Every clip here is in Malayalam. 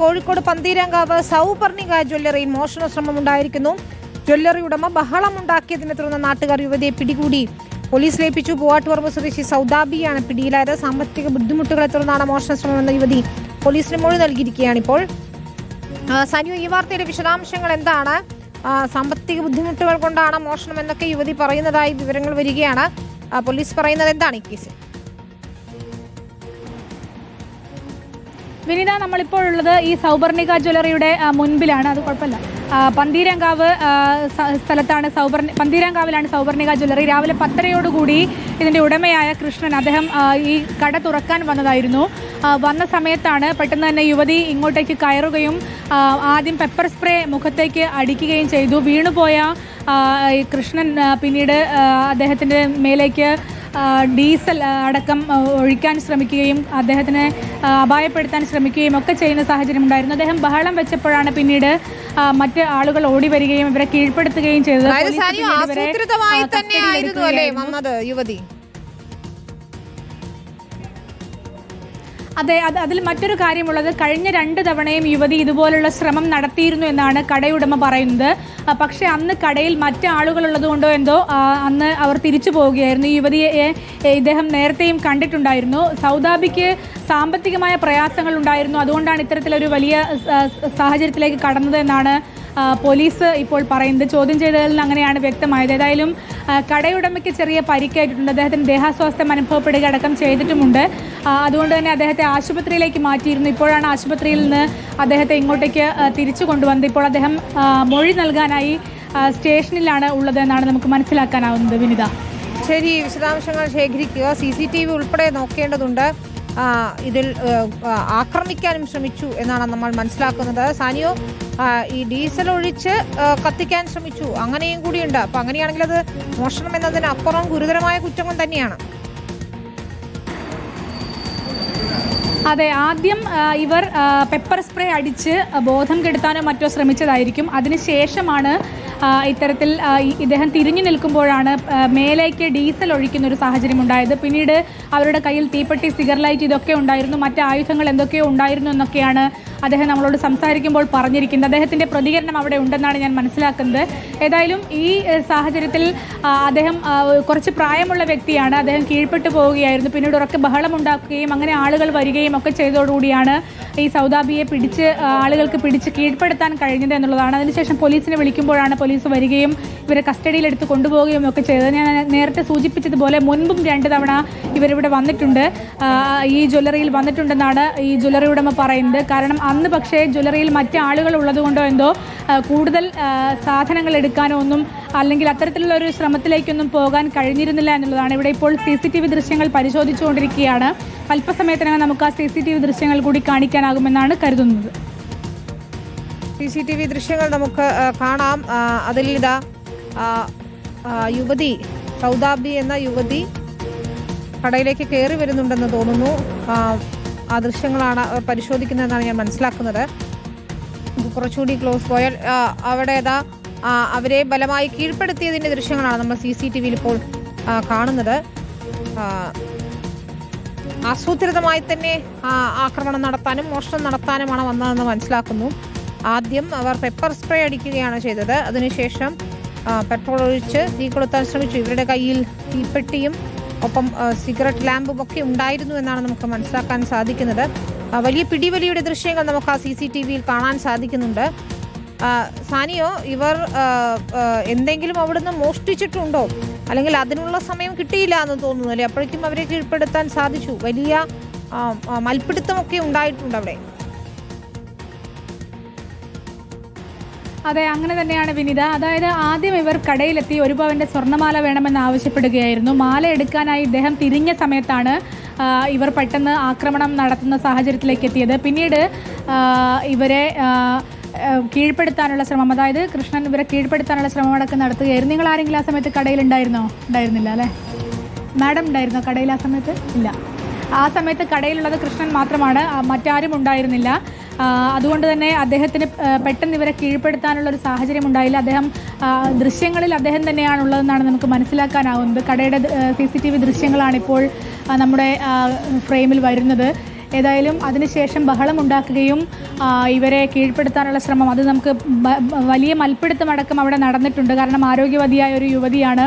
കോഴിക്കോട് പന്തീരങ്കാവ് സൗപർണിക ജ്വല്ലറിയിൽ മോഷണ ശ്രമമുണ്ടായിരിക്കുന്നു ജ്വല്ലറി ഉടമ ബഹളമുണ്ടാക്കിയതിനെ തുടർന്ന് നാട്ടുകാർ യുവതിയെ പിടികൂടി. പോലീസ് ലയിപ്പിച്ചു. പൂവാട്ടുപറമ്പ് സ്വദേശി സൗദാബിയാണ് പിടിയിലായത്. സാമ്പത്തിക ബുദ്ധിമുട്ടുകളെ തുടർന്നാണ് മോഷണ ശ്രമമെന്ന യുവതി പോലീസിന് മൊഴി നൽകിയിരിക്കുകയാണ് ഇപ്പോൾ. സനു ഈ വാർത്തയുടെ വിശദാംശങ്ങൾ എന്താണ്? സാമ്പത്തിക ബുദ്ധിമുട്ടുകൾ കൊണ്ടാണ് മോഷണം എന്നൊക്കെ യുവതി പറയുന്നതായി വിവരങ്ങൾ വരികയാണ്. പോലീസ് പറയുന്നത് എന്താണ് ഈ കേസിൽ? വിനിത നമ്മളിപ്പോൾ ഉള്ളത് ഈ സൗപർണിക ജ്വല്ലറിയുടെ മുൻപിലാണ്. അത് കുഴപ്പമില്ല. പന്തീരങ്കാവ് സ്ഥലത്താണ് സൗപർണി പന്തീരങ്കാവിലാണ് സൗപർണിക ജ്വല്ലറി. രാവിലെ പത്തരയോടുകൂടി ഇതിന്റെ ഉടമയായ കൃഷ്ണൻ അദ്ദേഹം ഈ കട തുറക്കാൻ വന്നതായിരുന്നു. വന്ന സമയത്താണ് പെട്ടെന്ന് തന്നെ യുവതി ഇങ്ങോട്ടേക്ക് കയറുകയും ആദ്യം പെപ്പർ സ്പ്രേ മുഖത്തേക്ക് അടിക്കുകയും ചെയ്തു. വീണുപോയ കൃഷ്ണൻ പിന്നീട് അദ്ദേഹത്തിന്റെ മേലേക്ക് ഡീസൽ അടക്കം ഒഴിക്കാൻ ശ്രമിക്കുകയും അദ്ദേഹത്തിനെ അപായപ്പെടുത്താൻ ശ്രമിക്കുകയും ഒക്കെ ചെയ്യുന്ന സാഹചര്യം ഉണ്ടായിരുന്നു. അദ്ദേഹം ബഹളം വെച്ചപ്പോഴാണ് പിന്നീട് മറ്റ് ആളുകൾ ഓടി വരികയും ഇവരെ കീഴ്പ്പെടുത്തുകയും ചെയ്തത്. അതായത് അതെ അത് അതിൽ മറ്റൊരു കാര്യമുള്ളത് കഴിഞ്ഞ രണ്ട് തവണയും യുവതി ഇതുപോലുള്ള ശ്രമം നടത്തിയിരുന്നു എന്നാണ് കടയുടമ പറയുന്നത്. പക്ഷേ അന്ന് കടയിൽ മറ്റ് ആളുകളുള്ളത് കൊണ്ടോ എന്തോ അന്ന് അവർ തിരിച്ചു പോവുകയായിരുന്നു. ഈ യുവതിയെ ഇദ്ദേഹം നേരത്തെയും കണ്ടിട്ടുണ്ടായിരുന്നു. സൗദാബിക്ക് സാമ്പത്തികമായ പ്രയാസങ്ങൾ ഉണ്ടായിരുന്നു. അതുകൊണ്ടാണ് ഇത്തരത്തിലൊരു വലിയ സാഹചര്യത്തിലേക്ക് കടന്നത് എന്നാണ് പോലീസ് ഇപ്പോൾ പറയുന്നത് ചോദ്യം ചെയ്തതിൽ അങ്ങനെയാണ് വ്യക്തമായത്. ഏതായാലും കടയുടമയ്ക്ക് ചെറിയ പരിക്കേറ്റിട്ടുണ്ട്. അദ്ദേഹത്തിന് ദേഹാസ്വാസ്ഥ്യം അനുഭവപ്പെടുക അടക്കം ചെയ്തിട്ടുമുണ്ട്. അതുകൊണ്ട് തന്നെ അദ്ദേഹത്തെ ആശുപത്രിയിലേക്ക് മാറ്റിയിരുന്നു. ഇപ്പോഴാണ് ആശുപത്രിയിൽ നിന്ന് അദ്ദേഹത്തെ ഇങ്ങോട്ടേക്ക് തിരിച്ചു കൊണ്ടുവന്നത്. ഇപ്പോൾ അദ്ദേഹം മൊഴി നൽകാനായി സ്റ്റേഷനിലാണ് ഉള്ളതെന്നാണ് നമുക്ക് മനസ്സിലാക്കാനാവുന്നത്. വിനിത. ശരി വിശദാംശങ്ങൾ ശേഖരിക്കുക. സി സി ടി വി ഉൾപ്പെടെ നോക്കേണ്ടതുണ്ട്. ഇതിൽ ആക്രമിക്കാനും ശ്രമിച്ചു എന്നാണ് നമ്മൾ മനസ്സിലാക്കുന്നത്. സാനിയോ ഈ ഡീസൽ ഒഴിച്ച് കത്തിക്കാൻ ശ്രമിച്ചു. അങ്ങനെയും കൂടിയുണ്ട്. അപ്പൊ അങ്ങനെയാണെങ്കിൽ അത് മോഷണം എന്നതിനപ്പുറം ഗുരുതരമായ കുറ്റങ്ങൾ തന്നെയാണ്. അതെ ആദ്യം ഇവർ പെപ്പർ സ്പ്രേ അടിച്ച് ബോധം കെടുത്താനോ മറ്റോ ശ്രമിച്ചതായിരിക്കും. അതിനുശേഷമാണ് ഇത്തരത്തിൽ ഇദ്ദേഹം തിരിഞ്ഞു നിൽക്കുമ്പോഴാണ് മേലേക്ക് ഡീസൽ ഒഴിക്കുന്ന ഒരു സാഹചര്യം ഉണ്ടായത്. പിന്നീട് അവരുടെ കയ്യിൽ തീപ്പെട്ടി സിഗർ ലൈറ്റ് ഇതൊക്കെ ഉണ്ടായിരുന്നു. മറ്റ് ആയുധങ്ങൾ എന്തൊക്കെയോ ഉണ്ടായിരുന്നു എന്നൊക്കെയാണ് അദ്ദേഹം നമ്മളോട് സംസാരിക്കുമ്പോൾ പറഞ്ഞിരിക്കുന്നത്. അദ്ദേഹത്തിന്റെ പ്രതികരണം അവിടെ ഉണ്ടെന്നാണ് ഞാൻ മനസ്സിലാക്കുന്നത്. ഏതായാലും ഈ സാഹചര്യത്തിൽ അദ്ദേഹം കുറച്ച് പ്രായമുള്ള വ്യക്തിയാണ്. അദ്ദേഹം കീഴ്പ്പെട്ടു പോവുകയായിരുന്നു. പിന്നീട് ഉറക്കെ ബഹളം ഉണ്ടാക്കുകയും അങ്ങനെ ആളുകൾ വരികയും ഒക്കെ ചെയ്തതോടുകൂടിയാണ് ഈ സൗദാബിയെ പിടിച്ച് ആളുകൾക്ക് പിടിച്ച് കീഴ്പ്പെടുത്താൻ കഴിഞ്ഞത് എന്നുള്ളതാണ്. അതിനുശേഷം പോലീസിനെ വിളിക്കുമ്പോഴാണ് പോലീസ് വരികയും ഇവരെ കസ്റ്റഡിയിലെടുത്ത് കൊണ്ടുപോവുകയും ഒക്കെ ചെയ്തത്. ഞാൻ നേരത്തെ സൂചിപ്പിച്ചതുപോലെ മുൻപും രണ്ട് തവണ ഇവരിവിടെ വന്നിട്ടുണ്ട്. ഈ ജ്വല്ലറിയിൽ വന്നിട്ടുണ്ടെന്നാണ് ഈ ജ്വല്ലറി ഉടമ പറയുന്നത്. കാരണം അന്ന് പക്ഷേ ജ്വല്ലറിയിൽ മറ്റ് ആളുകൾ ഉള്ളതുകൊണ്ടോ എന്തോ കൂടുതൽ സാധനങ്ങൾ എടുക്കാനോ ഒന്നും അല്ലെങ്കിൽ അത്തരത്തിലുള്ള ഒരു ശ്രമത്തിലേക്കൊന്നും പോകാൻ കഴിഞ്ഞിരുന്നില്ല എന്നുള്ളതാണ്. ഇവിടെ ഇപ്പോൾ സി സി ടി വി ദൃശ്യങ്ങൾ പരിശോധിച്ചുകൊണ്ടിരിക്കുകയാണ്. അല്പസമയത്തിനകം നമുക്ക് ആ സി സി ടി വി ദൃശ്യങ്ങൾ കൂടി കാണിക്കാനാകുമെന്നാണ് കരുതുന്നത്. സി സി ടി വി ദൃശ്യങ്ങൾ നമുക്ക് കാണാം. അതിൽ ഇതാ യുവതി സൗദാബി എന്ന യുവതി കടയിലേക്ക് കയറി വരുന്നുണ്ടെന്ന് തോന്നുന്നു. ആ, ദൃശ്യങ്ങളാണ് പരിശോധിക്കുന്നതെന്നാണ് ഞാൻ മനസ്സിലാക്കുന്നത്. കുറച്ചുകൂടി ക്ലോസ് പോയാൽ അവിടേതാ അവരെ ബലമായി കീഴ്പ്പെടുത്തിയതിന്റെ ദൃശ്യങ്ങളാണ് നമ്മൾ സി സി ടി വിയിൽ ഇപ്പോൾ കാണുന്നത്. ആസൂത്രിതമായി തന്നെ ആക്രമണം നടത്താനും മോഷണം നടത്താനുമാണ് വന്നതെന്ന് മനസ്സിലാക്കുന്നു. ആദ്യം അവർ പെപ്പർ സ്പ്രേ അടിക്കുകയാണ് ചെയ്തത്. അതിനുശേഷം പെട്രോൾ ഒഴിച്ച് തീ കൊളുത്താൻ ശ്രമിച്ചു. ഇവരുടെ കയ്യിൽ തീപ്പെട്ടിയും ഒപ്പം സിഗരറ്റ് ലാമ്പും ഒക്കെ ഉണ്ടായിരുന്നു എന്നാണ് നമുക്ക് മനസ്സിലാക്കാൻ സാധിക്കുന്നത്. വലിയ പിടിവലിയുടെ ദൃശ്യങ്ങൾ നമുക്ക് ആ സി സി ടി വിയിൽ കാണാൻ സാധിക്കുന്നുണ്ട്. സാനിയോ ഇവർ എന്തെങ്കിലും അവിടുന്ന് മോഷ്ടിച്ചിട്ടുണ്ടോ? അല്ലെങ്കിൽ അതിനുള്ള സമയം കിട്ടിയില്ല എന്ന് തോന്നുന്നു അല്ലേ? അപ്പോഴേക്കും അവരെ കീഴ്പ്പെടുത്താൻ സാധിച്ചു. വലിയ മൽപ്പിടുത്തമൊക്കെ ഉണ്ടായിട്ടുണ്ട് അവിടെ. അതെ അങ്ങനെ തന്നെയാണ് വിനിത. അതായത് ആദ്യം ഇവർ കടയിലെത്തി ഒരു പവന്റെ സ്വർണമാല വേണമെന്ന് ആവശ്യപ്പെടുകയായിരുന്നു. മാല എടുക്കാനായി ഇദ്ദേഹം തിരിഞ്ഞ സമയത്താണ് ഇവർ പെട്ടെന്ന് ആക്രമണം നടത്തുന്ന സാഹചര്യത്തിലേക്ക് എത്തിയത്. പിന്നീട് ഇവരെ കീഴ്പ്പെടുത്താനുള്ള ശ്രമം അതായത് കൃഷ്ണൻ ഇവരെ കീഴ്പ്പെടുത്താനുള്ള ശ്രമം അടക്കം നടത്തുകയായിരുന്നു. നിങ്ങൾ ആരെങ്കിലും ആ സമയത്ത് കടയിൽ ഉണ്ടായിരുന്നോ ഉണ്ടായിരുന്നില്ല അല്ലേ? മാഡം ഉണ്ടായിരുന്നോ കടയിൽ ആ സമയത്ത്? ഇല്ല. ആ സമയത്ത് കടയിലുള്ളത് കൃഷ്ണൻ മാത്രമാണ് മറ്റാരും ഉണ്ടായിരുന്നില്ല. അതുകൊണ്ട് തന്നെ അദ്ദേഹത്തിന് പെട്ടെന്ന് ഇവരെ കീഴ്പ്പെടുത്താനുള്ള ഒരു സാഹചര്യം ഉണ്ടായില്ല. അദ്ദേഹം ദൃശ്യങ്ങളിൽ അദ്ദേഹം തന്നെയാണുള്ളതെന്നാണ് നമുക്ക് മനസ്സിലാക്കാനാവുന്നത്. കടയുടെ സി സി ടി വി ദൃശ്യങ്ങളാണിപ്പോൾ നമ്മുടെ ഫ്രെയിമിൽ വരുന്നത്. ഏതായാലും അതിനുശേഷം ബഹളം ഉണ്ടാക്കുകയും ഇവരെ കീഴ്പ്പെടുത്താനുള്ള ശ്രമം അത് നമുക്ക് വലിയ മൽപ്പിടുത്തം അടക്കം അവിടെ നടന്നിട്ടുണ്ട്. കാരണം ആരോഗ്യവതിയായ ഒരു യുവതിയാണ്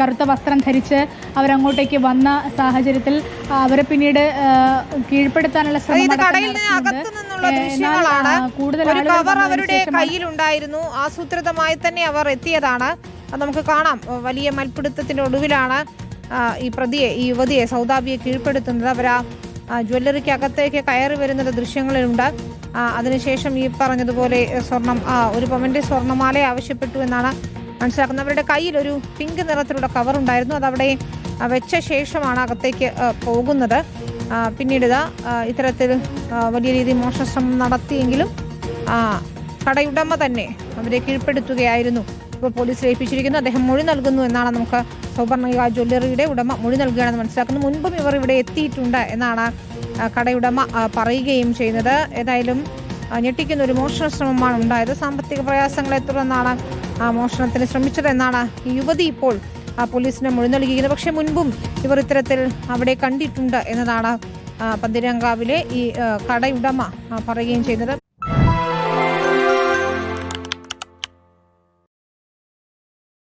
കറുത്ത വസ്ത്രം ധരിച്ച് അവരങ്ങോട്ടേക്ക് വന്ന സാഹചര്യത്തിൽ അവരെ പിന്നീട് കീഴ്പ്പെടുത്താനുള്ള ശ്രമം കൂടുതൽ കവർ അവരുടെ കയ്യിലുണ്ടായിരുന്നു. ആസൂത്രിതമായി തന്നെ അവർ എത്തിയതാണ്. അത് നമുക്ക് കാണാം. വലിയ മൽപ്പിടുത്തത്തിന്റെ ഒടുവിലാണ് ഈ പ്രതിയെ ഈ യുവതിയെ സൗദാബിയെ കീഴ്പ്പെടുത്തുന്നത്. അവർ ആ ജ്വല്ലറിക്ക് അകത്തേക്ക് കയറി വരുന്നത് ദൃശ്യങ്ങളിലുണ്ട്. അതിനുശേഷം ഈ പറഞ്ഞതുപോലെ സ്വർണം ഒരു പവന്റെ സ്വർണമാല ആവശ്യപ്പെട്ടു എന്നാണ് മനസ്സിലാക്കുന്നത് അവരുടെ കയ്യിൽ ഒരു പിങ്ക് നിറത്തിലുള്ള കവർ ഉണ്ടായിരുന്നു. അതവിടെ വെച്ച ശേഷമാണ് അകത്തേക്ക് പോകുന്നത്. പിന്നീട് ഇതാ ഇത്തരത്തിൽ വലിയ രീതിയിൽ മോഷണശ്രമം നടത്തിയെങ്കിലും കടയുടമ തന്നെ അവരെ കീഴ്പ്പെടുത്തുകയായിരുന്നു. ഇപ്പോൾ പോലീസ് ഏൽപ്പിച്ചിരിക്കുന്നു അദ്ദേഹം മൊഴി നൽകുന്നു എന്നാണ് നമുക്ക് സൗപർണിക ജ്വല്ലറിയുടെ ഉടമ മൊഴി നൽകുകയാണെന്ന് മനസ്സിലാക്കുന്നു. മുൻപും ഇവർ ഇവിടെ എത്തിയിട്ടുണ്ട് എന്നാണ് കടയുടമ പറയുകയും ചെയ്യുന്നത്. ഏതായാലും ഞെട്ടിക്കുന്ന ഒരു മോഷണ ശ്രമമാണ് ഉണ്ടായത്. സാമ്പത്തിക പ്രയാസങ്ങളെ തുടർന്നാണ് ആ മോഷണത്തിന് ശ്രമിച്ചതെന്നാണ് യുവതി ഇപ്പോൾ ആ, പോലീസിന് മൊഴി നൽകിയിരിക്കുന്നത് പക്ഷേ മുൻപും ഇവർ ഇത്തരത്തിൽ അവിടെ കണ്ടിട്ടുണ്ട് എന്നതാണ് പന്തിരങ്കാവിലെ ഈ കടയുടമ പറയുകയും ചെയ്യുന്നത്.